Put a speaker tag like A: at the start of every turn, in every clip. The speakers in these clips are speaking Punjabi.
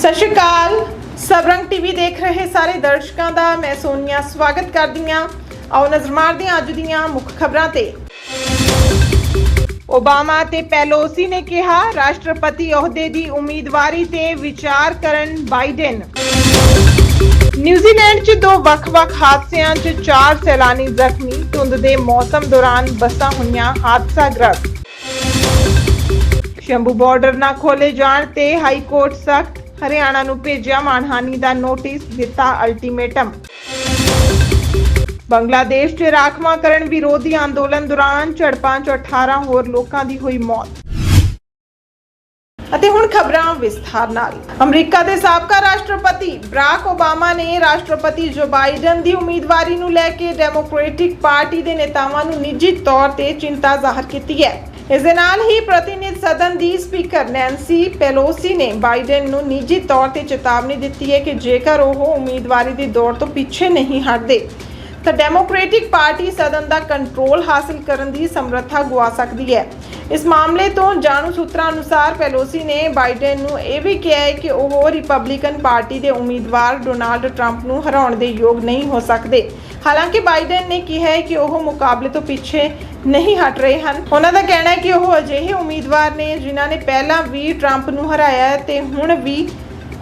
A: ਸਤਿ ਸ਼੍ਰੀ ਅਕਾਲ। ਸਬਰੰਗ ਟੀਵੀ ਦੇਖ ਰਹੇ ਸਾਰੇ ਦਰਸ਼ਕਾਂ ਦਾ ਮੈਂ ਸੋਨੀਆ ਸਵਾਗਤ ਕਰਦੀ ਹਾਂ। ਆਓ ਨਜ਼ਰ ਮਾਰਦੇ ਹਾਂ ਅੱਜ ਦੀਆਂ ਮੁੱਖ ਖਬਰਾਂ ਤੇ। ਓਬਾਮਾ ਤੇ ਪੈਲੋਸੀ ਨੇ ਕਿਹਾ, ਰਾਸ਼ਟਰਪਤੀ ਅਹੁਦੇ ਦੀ ਉਮੀਦਵਾਰੀ ਤੇ ਵਿਚਾਰ ਕਰਨ ਬਾਈਡਨ। ਨਿਊਜ਼ੀਲੈਂਡ 'ਚ ਦੋ ਵੱਖ-ਵੱਖ ਹਾਦਸਿਆਂ 'ਚ ਚਾਰ ਸੈਲਾਨੀ ਜ਼ਖਮੀ, ਧੁੰਦ ਦੇ ਮੌਸਮ ਦੌਰਾਨ ਬੱਸਾਂ ਹੋਈਆਂ ਹਾਦਸਾਗ੍ਰਸਤ। ਸ਼ੰਭੂ ਬਾਰਡਰ ਨਾ ਖੋਲੇ ਜਾਣ ਤੇ ਹਾਈ ਕੋਰਟ ਸਖਤ ਹਰਿਆਣਾ ਨੂੰ ਭੇਜਿਆ ਮਾਨਹਾਨੀ ਦਾ ਨੋਟਿਸ, ਦਿੱਤਾ ਅਲਟੀਮੇਟਮ। ਬੰਗਲਾਦੇਸ਼ 'ਚ ਰਾਖਵਾਂਕਰਨ ਵਿਰੋਧੀ ਅੰਦੋਲਨ ਦੌਰਾਨ ਝੜਪਾਂ 'ਚ 18 ਹੋਰ ਲੋਕਾਂ ਦੀ ਹੋਈ ਮੌਤ। ਅਤੇ ਹੁਣ ਖਬਰਾਂ ਵਿਸਥਾਰ ਨਾਲ। ਅਮਰੀਕਾ ਦੇ ਸਾਬਕਾ ਰਾਸ਼ਟਰਪਤੀ ਬਰਾਕ ਓਬਾਮਾ ਨੇ ਰਾਸ਼ਟਰਪਤੀ ਜੋ ਬਾਈਡਨ ਦੀ ਉਮੀਦਵਾਰੀ ਨੂੰ ਲੈ ਕੇ ਡੈਮੋਕ੍ਰੈਟਿਕ ਪਾਰਟੀ ਦੇ ਨੇਤਾਵਾਂ ਨੂੰ ਨਿੱਜੀ ਤੌਰ ਤੇ ਚਿੰਤਾ ਜ਼ਾਹਰ ਕੀਤੀ ਹੈ। ਇਸ ਦੇ ਨਾਲ ਹੀ ਪ੍ਰਤੀਨਿਧ ਸਦਨ ਦੀ ਸਪੀਕਰ ਨੈਂਸੀ ਪੈਲੋਸੀ ਨੇ ਬਾਈਡਨ ਨੂੰ ਨਿੱਜੀ ਤੌਰ ਤੇ ਚੇਤਾਵਨੀ ਦਿੱਤੀ ਹੈ ਕਿ ਜੇਕਰ ਉਹ ਉਮੀਦਵਾਰੀ ਦੀ ਦੌੜ ਤੋਂ ਪਿੱਛੇ ਨਹੀਂ ਹਟਦੇ, ਤਾਂ ਡੈਮੋਕ੍ਰੈਟਿਕ ਪਾਰਟੀ ਸਦਨ ਦਾ ਕੰਟਰੋਲ ਹਾਸਲ ਕਰਨ ਦੀ ਸਮਰੱਥਾ ਗੁਆ ਸਕਦੀ ਹੈ। ਇਸ ਮਾਮਲੇ ਤੋਂ ਜਾਣੂ ਸੂਤਰਾਂ ਅਨੁਸਾਰ ਪੈਲੋਸੀ ਨੇ ਬਾਈਡਨ ਨੂੰ ਇਹ ਵੀ ਕਿਹਾ ਹੈ ਕਿ ਉਹ ਰਿਪਬਲਿਕਨ ਪਾਰਟੀ ਦੇ ਉਮੀਦਵਾਰ ਡੋਨਾਲਡ ਟਰੰਪ ਨੂੰ ਹਰਾਉਣ ਦੇ ਯੋਗ ਨਹੀਂ ਹੋ ਸਕਦੇ। ਹਾਲਾਂਕਿ ਬਾਈਡਨ ਨੇ ਕਿਹਾ ਹੈ ਕਿ ਉਹ ਮੁਕਾਬਲੇ ਤੋਂ ਪਿੱਛੇ ਨਹੀਂ ਹਟ ਰਹੇ ਹਨ। ਉਹਨਾਂ ਦਾ ਕਹਿਣਾ ਹੈ ਕਿ ਉਹ ਅਜਿਹੇ ਉਮੀਦਵਾਰ ਨੇ ਜਿਨ੍ਹਾਂ ਨੇ ਪਹਿਲਾਂ ਵੀ ਟਰੰਪ ਨੂੰ ਹਰਾਇਆ ਹੈ ਤੇ ਹੁਣ ਵੀ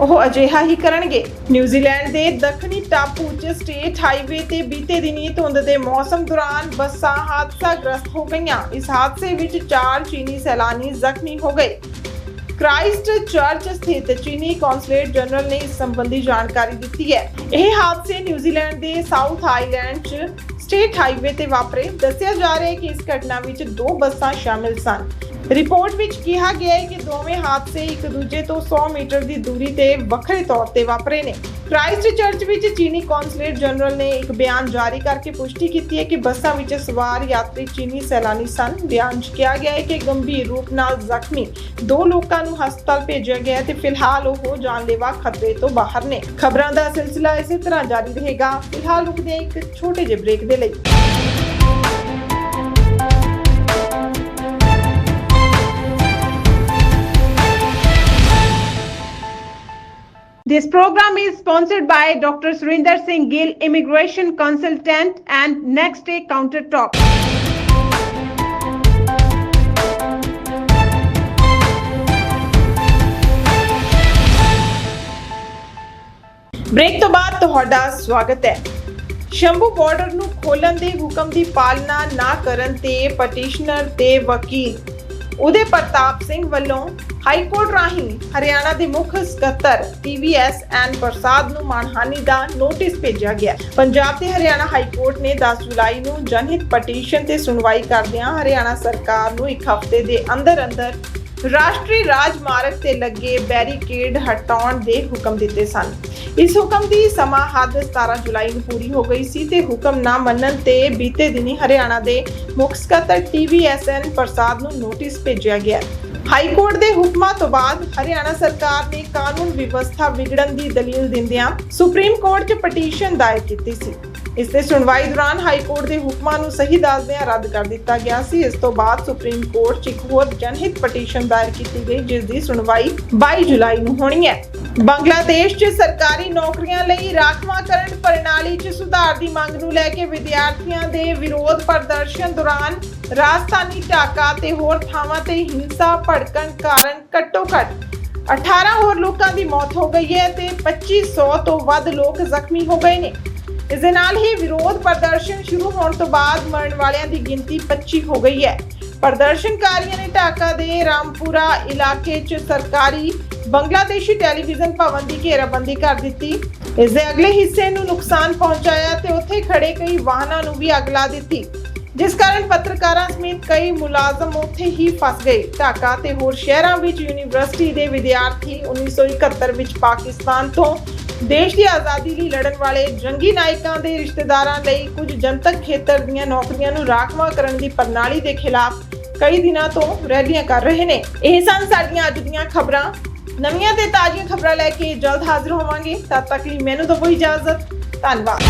A: ਉਹ ਅਜਿਹਾ ਹੀ ਕਰਨਗੇ। ਨਿਊਜ਼ੀਲੈਂਡ ਦੇ ਦੱਖਣੀ ਟਾਪੂ 'ਚ ਸਟੇਟ ਹਾਈਵੇ ਤੇ ਬੀਤੇ ਦਿਨੀ ਧੁੰਦ ਦੇ ਮੌਸਮ ਦੌਰਾਨ ਬੱਸਾਂ ਹਾਦਸਾਗ੍ਰਸਤ ਹੋ ਗਈਆਂ। ਇਸ ਹਾਦਸੇ ਵਿੱਚ ਚਾਰ ਚੀਨੀ ਸੈਲਾਨੀ ਜ਼ਖਮੀ ਹੋ ਗਏ। ਕ੍ਰਾਈਸਟ ਚਰਚ ਸਥਿਤ ਚੀਨੀ ਕੌਂਸਲੇਟ ਜਨਰਲ ਨੇ ਇਸ ਸੰਬੰਧੀ ਜਾਣਕਾਰੀ ਦਿੱਤੀ ਹੈ। ਇਹ ਹਾਦਸੇ ਨਿਊਜ਼ੀਲੈਂਡ ਦੇ ਸਾਊਥ ਆਈਲੈਂਡ 'ਚ ਸਟੇਟ ਹਾਈਵੇ ਤੇ ਵਾਪਰੇ। ਦੱਸਿਆ ਜਾ ਰਿਹਾ ਹੈ ਕਿ ਇਸ ਘਟਨਾ ਵਿੱਚ ਦੋ ਬੱਸਾਂ ਸ਼ਾਮਿਲ ਸਨ। ਰਿਪੋਰਟ ਵਿੱਚ ਕਿਹਾ ਗਿਆ ਹੈ ਕਿ ਦੋਵੇਂ ਹਾਦਸੇ ਇੱਕ ਦੂਜੇ ਤੋਂ 100 ਮੀਟਰ ਦੀ ਦੂਰੀ ਤੇ ਵੱਖਰੇ ਤੌਰ ਤੇ ਵਾਪਰੇ ਨੇ। ਕ੍ਰਾਈਸਟ ਚਰਚ ਵਿੱਚ ਚੀਨੀ ਕੌਂਸਲੇਟ ਜਨਰਲ ਨੇ ਇੱਕ ਬਿਆਨ ਜਾਰੀ ਕਰਕੇ ਪੁਸ਼ਟੀ ਕੀਤੀ ਹੈ ਕਿ ਬੱਸਾਂ ਵਿੱਚ ਸਵਾਰ ਯਾਤਰੀ ਚੀਨੀ ਸੈਲਾਨੀ ਸਨ। ਬਿਆਨ 'ਚ ਕਿਹਾ ਗਿਆ ਹੈ ਕਿ ਗੰਭੀਰ ਰੂਪ ਨਾਲ ਜ਼ਖਮੀ ਦੋ ਲੋਕਾਂ ਨੂੰ ਹਸਪਤਾਲ ਭੇਜਿਆ ਗਿਆ ਤੇ ਫਿਲਹਾਲ ਉਹ ਜਾਨਲੇਵਾ ਖਤਰੇ ਤੋਂ ਬਾਹਰ ਨੇ। ਖਬਰਾਂ ਦਾ ਸਿਲਸਿਲਾ ਇਸੇ ਤਰ੍ਹਾਂ ਜਾਰੀ ਰਹੇਗਾ। ਫਿਲਹਾਲ ਰੁਕਦੇ ਇੱਕ ਛੋਟੇ ਜਿਹੇ ਬ੍ਰੇਕ ਦੇ ਲਈ। This program is sponsored by Dr. Surinder Singh Gill, Immigration Consultant and Next Day Countertop. Break ਤੋਂ ਬਾਅਦ ਤੁਹਾਡਾ ਸਵਾਗਤ ਹੈ ਸ਼ੰਭੂ ਬਾਰਡਰ ਨੂੰ ਖੋਲਣ ਦੇ ਹੁਕਮ ਦੀ ਪਾਲਣਾ ਨਾ ਕਰਨ ਤੇ ਪਟੀਸ਼ਨਰ ਤੇ ਵਕੀਲ ਉਦੇ ਪ੍ਰਤਾਪ ਸਿੰਘ ਵੱਲੋਂ ਹਾਈ ਕੋਰਟ ਰਾਹੀਂ ਹਰਿਆਣਾ ਦੇ ਮੁੱਖ ਸਕੱਤਰ ਟੀਵੀਐਸ ਐਨ ਪ੍ਰਸਾਦ ਨੂੰ ਮਾਨਹਾਨੀ ਦਾ ਨੋਟਿਸ ਭੇਜਿਆ ਗਿਆ। ਪੰਜਾਬ ਤੇ ਹਰਿਆਣਾ ਹਾਈ ਕੋਰਟ ਨੇ 10 ਜੁਲਾਈ ਨੂੰ ਜਨਹਿਤ ਪਟੀਸ਼ਨ ਤੇ ਸੁਣਵਾਈ ਕਰਦਿਆਂ ਹਰਿਆਣਾ ਸਰਕਾਰ ਨੂੰ ਇੱਕ ਹਫ਼ਤੇ ਦੇ ਅੰਦਰ ਅੰਦਰ ਰਾਸ਼ਟਰੀ ਰਾਜਮਾਰਗ ਤੇ ਲੱਗੇ ਬੈਰੀਕੇਡ ਹਟਾਉਣ ਦੇ ਹੁਕਮ ਦਿੱਤੇ ਸਨ। ਇਸ ਹੁਕਮ ਦੀ ਸਮਾਂ ਹੱਦ 17 ਜੁਲਾਈ ਨੂੰ ਪੂਰੀ ਹੋ ਗਈ ਸੀ ਤੇ ਹੁਕਮ ਨਾ ਮੰਨਣ ਤੇ ਬੀਤੇ ਦਿਨੀ ਹਰਿਆਣਾ ਦੇ ਮੁੱਖ ਸਕੱਤਰ ਟੀਵੀਐਸਐਨ ਪ੍ਰਸਾਦ ਨੂੰ ਨੋਟਿਸ ਭੇਜਿਆ ਗਿਆ। ਹਾਈ ਕੋਰਟ ਦੇ ਹੁਕਮਾਂ ਤੋਂ ਬਾਅਦ ਹਰਿਆਣਾ ਸਰਕਾਰ ਨੇ ਕਾਨੂੰਨ ਵਿਵਸਥਾ ਵਿਗੜਨ ਦੀ ਦਲੀਲ ਦਿੰਦਿਆਂ ਸੁਪਰੀਮ ਕੋਰਟ 'ਚ ਪਟੀਸ਼ਨ ਦਾਇਰ ਕੀਤੀ ਸੀ। ਇਸ ਤੇ ਸੁਣਵਾਈ ਦੌਰਾਨ ਹਾਈ ਕੋਰਟ ਦੇ ਹੁਕਮਾਂ ਨੂੰ ਸਹੀ ਦੱਸਦਿਆਂ ਰੱਦ ਕਰ ਦਿੱਤਾ ਗਿਆ ਸੀ। ਇਸ ਤੋਂ ਬਾਅਦ ਸੁਪਰੀਮ ਕੋਰਟ 'ਚ ਇੱਕ ਹੋਰ ਜਨਹਿਤ ਪਟੀਸ਼ਨ ਦਾਇਰ ਕੀਤੀ ਗਈ, ਜਿਸ ਦੀ ਸੁਣਵਾਈ 22 ਜੁਲਾਈ ਨੂੰ ਹੋਣੀ ਹੈ। ਬੰਗਲਾਦੇਸ਼ 'ਚ ਸਰਕਾਰੀ ਨੌਕਰੀਆਂ ਲਈ ਰਾਖਵਾਂਕਰਨ ਪ੍ਰਣਾਲੀ 'ਚ ਸੁਧਾਰ ਦੀ ਮੰਗ ਨੂੰ ਲੈ ਕੇ ਵਿਦਿਆਰਥੀਆਂ ਦੇ ਵਿਰੋਧ ਪ੍ਰਦਰਸ਼ਨ ਦੌਰਾਨ ਰਾਜਧਾਨੀ ਢਾਕਾ ਤੇ ਹੋਰ ਥਾਵਾਂ ਤੇ ਹਿੰਸਾ ਭੜਕਣ ਕਾਰਨ ਘੱਟੋ-ਘੱਟ 18 ਹੋਰ ਲੋਕਾਂ ਦੀ ਮੌਤ ਹੋ ਗਈ ਹੈ ਤੇ 2500 ਤੋਂ ਵੱਧ ਲੋਕ ਜ਼ਖਮੀ ਹੋ ਗਏ ਨੇ। ਇਸ ਦੇ ਨਾਲ ਹੀ ਵਿਰੋਧ ਪ੍ਰਦਰਸ਼ਨ ਸ਼ੁਰੂ ਹੋਣ ਤੋਂ ਬਾਅਦ ਮਰਨ ਵਾਲਿਆਂ ਦੀ ਗਿਣਤੀ 25 ਹੋ ਗਈ ਹੈ। ਪ੍ਰਦਰਸ਼ਨਕਾਰੀਆਂ ਨੇ ਢਾਕਾ ਦੇ ਰਾਮਪੁਰਾ ਇਲਾਕੇ 'ਚ ਸਰਕਾਰੀ ਬੰਗਲਾਦੇਸ਼ੀ ਟੈਲੀਵਿਜ਼ਨ ਭਵਨ ਦੀ ਘੇਰਾਬੰਦੀ ਕਰ ਦਿੱਤੀ। ਇਸ ਦੇ ਅਗਲੇ ਹਿੱਸੇ ਨੂੰ ਨੁਕਸਾਨ ਪਹੁੰਚਾਇਆ ਤੇ ਉੱਥੇ ਖੜੇ ਕਈ ਵਾਹਨਾਂ ਨੂੰ ਵੀ ਅੱਗ ਲਾ ਦਿੱਤੀ। ਜਿਸ ਕਾਰਨ ਪੱਤਰਕਾਰਾਂ ਸਮੇਤ ਕਈ ਮੁਲਾਜ਼ਮ ਉੱਥੇ ਹੀ ਫਸ ਗਏ। ਢਾਕਾ ਤੇ ਹੋਰ ਸ਼ਹਿਰਾਂ ਵਿੱਚ ਯੂਨੀਵਰਸਿਟੀ ਦੇ ਵਿਦਿਆਰਥੀ 1971 ਵਿੱਚ ਪਾਕਿਸਤਾਨ ਤੋਂ ਦੇਸ਼ ਦੀ ਆਜ਼ਾਦੀ ਲਈ ਲੜਨ ਵਾਲੇ ਜੰਗੀ ਨਾਇਕਾਂ ਦੇ ਰਿਸ਼ਤੇਦਾਰਾਂ ਲਈ ਕੁਝ ਜਨਤਕ ਖੇਤਰ ਦੀਆਂ ਨੌਕਰੀਆਂ ਨੂੰ ਰਾਖਵਾਂ ਕਰਨ ਦੀ ਪ੍ਰਣਾਲੀ ਦੇ ਖਿਲਾਫ ਕਈ ਦਿਨਾਂ ਤੋਂ ਰੈਲੀਆਂ ਕਰ ਰਹੇ ਨੇ। ਇਹ ਸਨ ਸਾਡੀਆਂ ਅੱਜ ਦੀਆਂ ਖਬਰਾਂ। ਨਵੀਆਂ ਤੇ ਤਾਜ਼ੀਆਂ ਖਬਰਾਂ ਲੈ ਕੇ ਜਲਦ ਹਾਜ਼ਰ ਹੋਵਾਂਗੇ। ਤਦ ਤੱਕ ਲਈ ਮੈਨੂੰ ਦਿਓ ਇਜਾਜ਼ਤ। ਧੰਨਵਾਦ।